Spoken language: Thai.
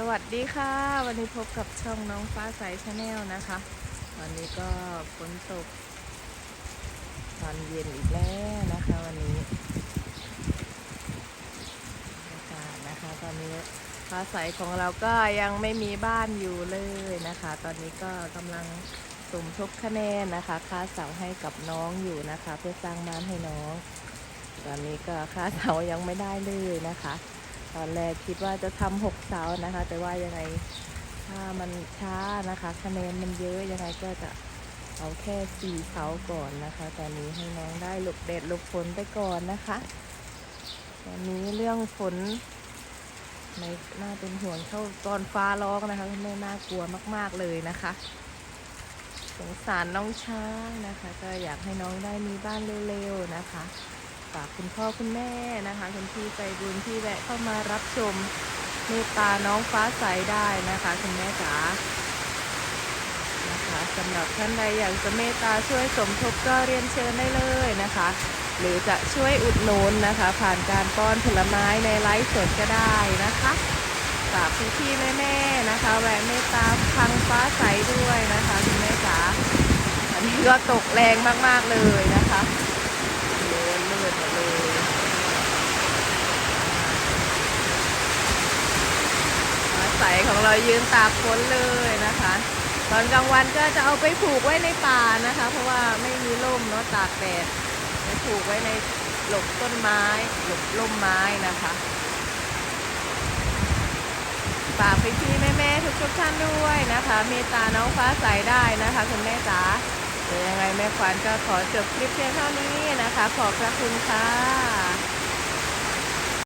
สวัสดีค่ะ วันนี้พบกับช่องน้องฟ้าใสชาแนลนะคะ วันนี้ก็ฝนตกตอนเย็นอีกแล้วนะคะวันนี้บรรยากาศนะคะตอนนี้ฟ้าใสของเราก็ยังไม่มีบ้านอยู่เลยนะคะ ตอนนี้ก็กำลังสมทบคะแนนนะคะค่าเสาให้กับน้องอยู่นะคะ เพื่อสร้างบ้านให้น้อง ตอนนี้ก็ค่าเสายังไม่ได้เลยนะคะ ตอนแรกคิดว่าจะทำหกเสานะคะ แต่ว่ายังไงถ้ามันช้านะคะ คะแนนมันเยอะยังไงก็จะเอาแค่สี่เสาก่อนนะคะ ตอนนี้ให้น้องได้หลบแดดหลบฝนไปก่อนนะคะตอนนี้เรื่องฝนไม่น่าเป็นห่วงเท่าตอนฟ้าร้องนะคะคุณแม่น่ากลัวมาก ๆเลยนะคะ สงสารน้องช้างนะคะ ก็อยากให้น้องได้มีบ้านเร็วๆนะคะ ฝากคุณพ่อคุณแม่นะคะ คุณพี่ใจบุญที่แวะเข้ามารับชมเมตตาน้องฟ้าใสได้นะคะคุณแม่จ๋านะคะสำหรับท่านใดอยากจะเมตตาช่วยสมทบก็เรียนเชิญได้เลยนะคะ หรือจะช่วยอุดหนุนนะคะ ผ่านการป้อนผลไม้ในไลฟ์สดก็ได้นะคะฝากพี่พี่ๆแม่นะคะแวะเมตตาพังฟ้าใสด้วยนะคะคุณแม่จ๋าอันนี้ก็ตกแรงมากๆเลยนะคะ เลื่อนเลื่อนหมดเลย ยของเรายืนตากฝนเลยนะคะ ตอนกลางวันก็จะเอาไปผูกไว้ในป่านะคะ เพราะว่าไม่มีร่มเนาะตากแดดไปผูกไว้ในหลบต้นไม้ หลบร่มไม้นะคะฝากพี่พี่แม่ๆทุกทุกๆท่านด้วยนะคะ เมตตาน้องฟ้าใสได้นะคะคุณแม่จ๋าเดี๋ยวยังไงแม่ขวัญก็ขอจบคลิปเพียงเท่านี้นะคะ ขอบพระคุณค่ะ